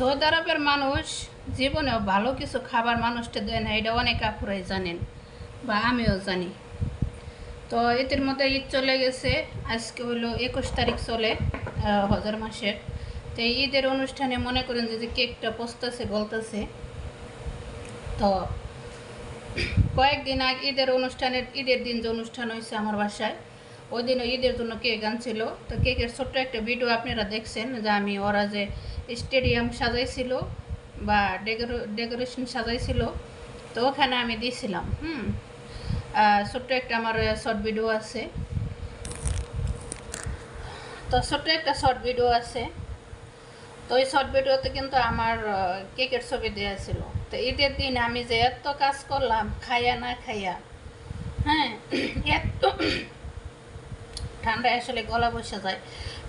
Saudi আরবের মানুষ জীবনেও ভালো কিছু খাবার মানুষটা দেয় না, এটা অনেক আপুরাই জানেন বা আমিও জানি। তো এটির মধ্যে ঈদ চলে গেছে, আজকে হলো একুশ তারিখ চলে হজার মাসের। তো ঈদের অনুষ্ঠানে মনে করেন যে কেকটা পচতেছে গলতেছে। তো কয়েকদিন আগে ঈদের অনুষ্ঠানের, ঈদের দিন যে অনুষ্ঠান হয়েছে আমার বাসায় ওই দিনও ঈদের জন্য কেক আনছিল। তো কেকের ছোট্ট একটা ভিডিও আপনারা দেখছেন যে আমি ওরা যে স্টেডিয়াম সাজাইছিল বা ডেকোরেশন সাজাইছিল, তো ওখানে আমি দিয়েছিলাম হুম। ছোট্ট একটা আমার শর্ট ভিডিও আছে। তো ছোট্ট একটা শর্ট ভিডিও আছে। তো ওই শর্ট ভিডিওতে কিন্তু আমার কেকের ছবি দেওয়া ছিল। তো ঈদের দিন আমি যে এত কাজ করলাম খাইয়া না খাইয়া হ্যাঁ এত ঠান্ডায় আসলে গলা বসে যায়।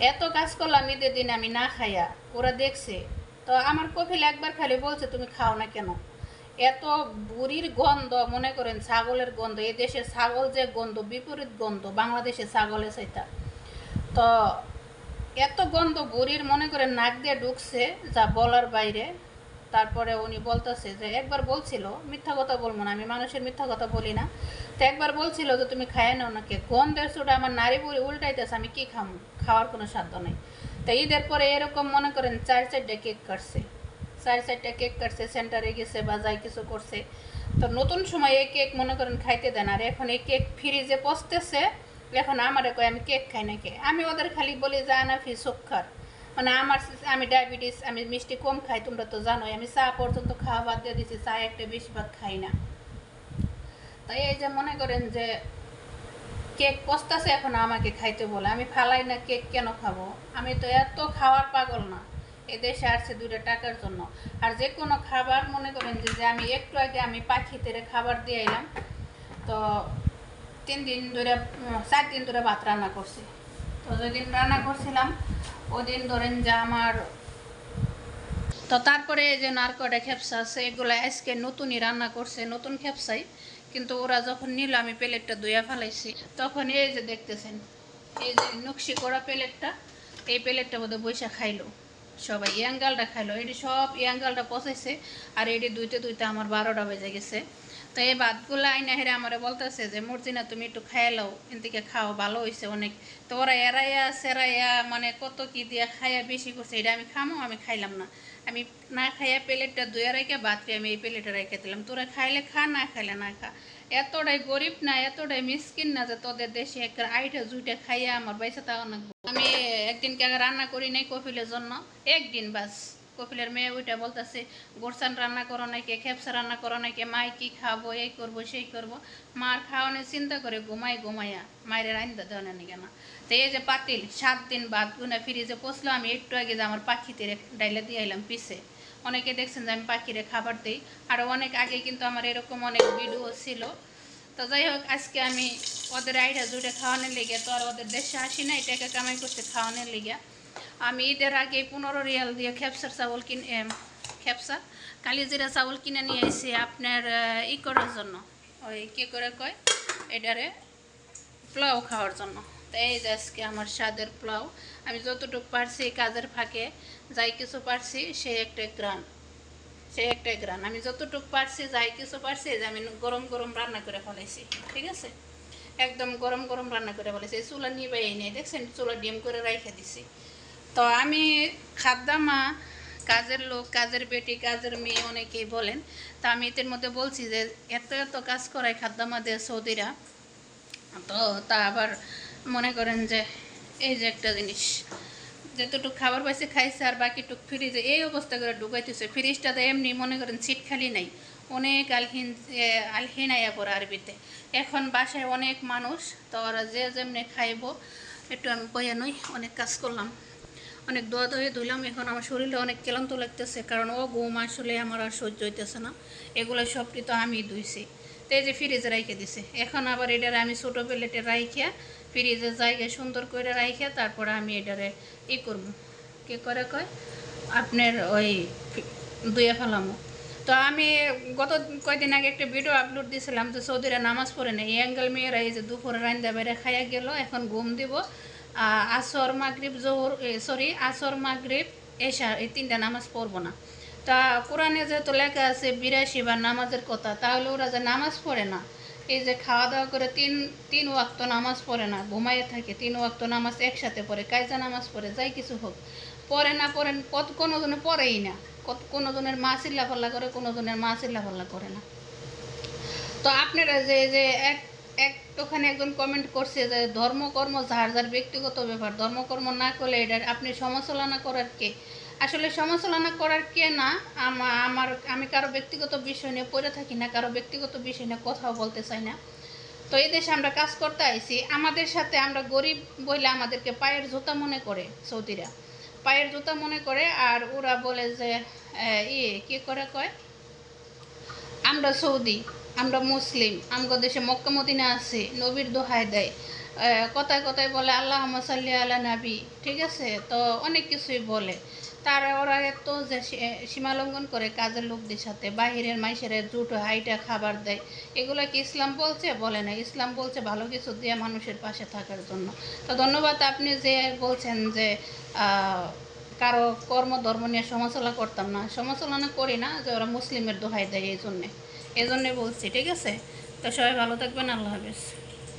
এত কাজ করলাম ঈদের দিন আমি না খাইয়া। ওরা দেখছে। তো আমার কফিল একবার খালি বলছে, তুমি খাও না কেন? এত বুড়ির গন্ধ, মনে করেন ছাগলের গন্ধ এ দেশে ছাগল যে গন্ধ, বিপরীত গন্ধ বাংলাদেশে ছাগলে সেটা। তো এত গন্ধ বুড়ির মনে করেন নাক দিয়ে ঢুকছে যা বলার বাইরে। তারপরে উনি বলতেছে যে, একবার বলছিল, মিথ্যা কথা বলব না, আমি মানুষের মিথ্যা কথা বলি না। তো একবার বলছিল যে, তুমি খায় নাও নাকি? গন্ধের চোটা আমার নারী বুড়ি উল্টাইতেছে, আমি কি খাম? খাওয়ার কোনো সাধ্য নেই। তো ঈদের পরে এরকম মনে করেন চার চারটা কেক কাটছে। চার চারটা কেক কাটছে, সেন্টারে গেছে বা যাই কিছু করছে। তো নতুন সময় এই কেক মনে করেন খাইতে দেন, আর এখন এই কেক ফ্রিজে পচতেছে, এখন আমার কয়, আমি কেক খাই না কে আমি ওদের খালি বলি যে আনাফি সুক্ষার মানে আমার আমি ডায়াবেটিস, আমি মিষ্টি কম খাই, তোমরা তো জানোই, আমি চা পর্যন্ত খাওয়া বাদ দিয়ে দিচ্ছি চা একটা বেশিরভাগ খাই না। তাই এই যে মনে করেন যে কেক পস্তাছে এখন আমাকে খাইতে বলে, আমি ফালাই না কেক কেন খাব? আমি তো এত খাওয়ার পাগল না। এ দেশে আসছে দুটো টাকার জন্য। আর যে কোনো খাবার, মনে করেন যে যে আমি একটু আগে আমি পাখি পাখিতে খাবার দিয়ে এলাম তো তিন দিন ধরে চার দিন ধরে ভাত রান্না করছি। তো যেদিন রান্না করছিলাম, ওদিন ধরেন যে আমার তো তারপরে যে নারকটা খেপসা আছে, এগুলো আজকে নতুনই রান্না করছে, নতুন খেপসাই। কিন্তু ওরা যখন নিল, আমি প্লেটটা ধুয়া ফেলাইছি। তখন এই যে দেখতেছেন, এই যে নকশি করা প্লেটটা, এই প্লেটটা বোধহয় বৈশা খাইলো। সবাই ইয়াঙ্গালটা খাইলো। এটি সব ইয়াঙ্গালটা পচাইছে, আর এটি দুইতে দুইতে আমার বারোটা বেজে গেছে। তো এই ভাতগুলো আইনা হেরে আমার বলতেছে যে, মর্জিনা, তুমি একটু খাইয়া লও। এদিকে খাও, ভালো হয়েছে অনেক। তো ওরা এরাইয়া সেরাইয়া মানে কত কি দিয়া খাইয়া বেশি করছে, এটা আমি খামো, আমি খাইলাম না। আমি না খাইয়া প্লেটটা ধুয়ে রেখে ভাতরে আমি এই প্লেটে রেখে দিলাম। তোরা খাইলে খা, না খাইলে না খা। এতটাই গরিব না, এতটাই মিসকিন না যে তোদের দেশে একটা আইটা জুইটা খাইয়া আমার বাইসে তাও না আমি একদিন কে রান্না করি নাই কপিলের জন্য। একদিন বাস। কপিলের মেয়ে ওইটা বলতেছে গোরসান রান্না করো নাকি খেপসা রান্না করো নাকি মাই কি খাব, এই করব, সেই করব। মার খাওয়ানোর চিন্তা করে ঘুমাই ঘুমাইয়া মায়ের দেওয়া নাকি না তো এই যে পাতিল, সাত দিন বাদ গুনা ফ্রিজে পচলো আমি একটু আগে যে আমার পাখিতে ডাইলে দিয়ে এলাম পিছে। অনেকে দেখছেন যে আমি পাখিরে খাবার দিই আরও অনেক আগে কিন্তু আমার এরকম অনেক ভিডিও ছিল। তো যাই হোক, আজকে আমি ওদের আইডা জুড়ে খাওয়ানোর লেগে, তো আর ওদের দেশে আসি না এটাকে কামাই করতে খাওয়ানোর লেগে। আমি ঈদের আগে পনেরো রিয়াল দিয়ে খেপসার চাউল কিনে খেপসা। কালিজিরা চাউল কিনে নিয়ে এসে আপনার ই করার জন্য। ওই কী করে কয়? এটারে পোলাও খাওয়ার জন্য। তো এই আজকে আমার স্বাদের পোলাও। আমি যতটুকু পারছি কাজের ফাঁকে, যাই কিছু পারছি, সে একটা গ্রান। সে একটা গ্রান। আমি যতটুকু পারছি, যাই কিছু পারছি যে আমি গরম গরম রান্না করে ফেলাইছি, ঠিক আছে? একদম গরম গরম রান্না করে ফেলেছি চুলা নিবাই নেই, দেখছেন? চুলা ডিম করে রাইখে দিছি। তো আমি খাদ্দামা কাজের লোক কাজের বেটি কাজের মেয়ে অনেকেই বলেন। তা আমি এদের মধ্যে বলছি যে এত এত কাজ করায় খাদ্দামা দেয় সৌদিরা। তো তা আবার মনে করেন যে এই যে একটা জিনিস। যতটুকু খাবার পাইছে খাইছে আর বাকিটুক ফ্রিজে এই অবস্থা করে ঢুকাইতেছে। ফ্রিজটাতে এমনি মনে করেন সিট খালি নাই। অনেক আলহিন এ, আলহিনাইয়া পড়ে আরবিতে। এখন বাসায় অনেক মানুষ তো ওরা যে যেমনি খাইব একটু আমি বইয়া নই অনেক কাজ করলাম। অনেক দোয়া দয়ে ধুলাম এখন আমার শরীরে অনেক ক্লান্ত লাগতেছে, কারণ ও ঘুম আসলে আমার আর সহ্য হইতেছে না। এগুলো সবটি তো আমি ধুইছি। তো এই যে ফ্রিজে রাইখে দিছে। এখন আবার এটারে আমি ছোটো প্লেটে রাইখিয়া ফ্রিজে জায়গায় সুন্দর করে রাইখিয়া তারপরে আমি এটারে ই করব। কি করে কয়? আপনার ওই দুয়ে ফেলামো। তো আমি গত কয়দিন আগে একটা ভিডিও আপলোড দিয়েছিলাম যে সৌদিরা নামাজ পড়ে নেই। অ্যাঙ্গেল মেয়েরা এই যে দুপুরে রান্দা বেড়ে খাইয়া গেল, এখন ঘুম দিব। আসর, মাগরিব, জোহর সরি আসর, মাগরিব, এশা, এই তিনটা নামাজ পড়ব না। তা কোরআনে যেহেতু লেখা আছে বিরাশি বা নামাজের কথা, তাহলে ওরা যে নামাজ পড়ে না, এই যে খাওয়া দাওয়া করে তিন তিন ওয়াক্ত নামাজ পড়ে না, ঘুমাইয়ে থাকে, তিন ওয়াক্ত নামাজ একসাথে পড়ে, কায়জা নামাজ পড়ে, যাই কিছু হোক, পড়ে না পড়েন কত কোনো জনে পড়েই না, কত কোনো জনের মা চিল্লা পাল্লা করে কোনো জনের মা চিল্লা পাল্লা করে না। তো আপনারা যে যে এক এক ওখানে একজন কমেন্ট করছে যে, ধর্মকর্ম যার যার ব্যক্তিগত ব্যাপার, ধর্মকর্ম না করলে এটা আপনি সমালোচনা করার কে? আসলে সমালোচনা করার কে না, আমা- আমার, আমি কারও ব্যক্তিগত বিষয় নিয়ে পড়ে থাকি না, কারও ব্যক্তিগত বিষয় নিয়ে কথাও বলতে চাই না। তো এই দেশে আমরা কাজ করতে আইছি, আমাদের সাথে আমরা গরিব বলে আমাদেরকে পায়ের জুতা মনে করে সৌদিরা। পায়ের জুতা মনে করে আর ওরা বলে যে ইয়ে কি করে কয়? আমরা সৌদি। আমরা মুসলিম, আমগো দেশে মক্কা মদিনা আছে, নবীর দোহাই দেয়। কথায় কথায় বলে আল্লাহ সাল্লি আলা নাবি ঠিক আছে? তো অনেক কিছুই বলে। তার, ওরা এত যে সী- সীমা লঙ্ঘন করে কাজের লোকদের সাথে, বাহিরের মাইসের জুট হাইটা খাবার দেয়। এগুলো কি ইসলাম বলছে? বলে না। ইসলাম বলছে ভালো কিছু দিয়ে মানুষের পাশে থাকার জন্য। তো ধন্যবাদ আপনি যে বলছেন যে কারও কর্ম ধর্ম নিয়ে সমালোচনা করতাম না। সমালোচনা করি না যে ওরা মুসলিমের দোহাই দেয় এই জন্যে। এই জন্যে বলছি ঠিক আছে? তো সবাই ভালো থাকবেন আল্লাহ হাফেজ।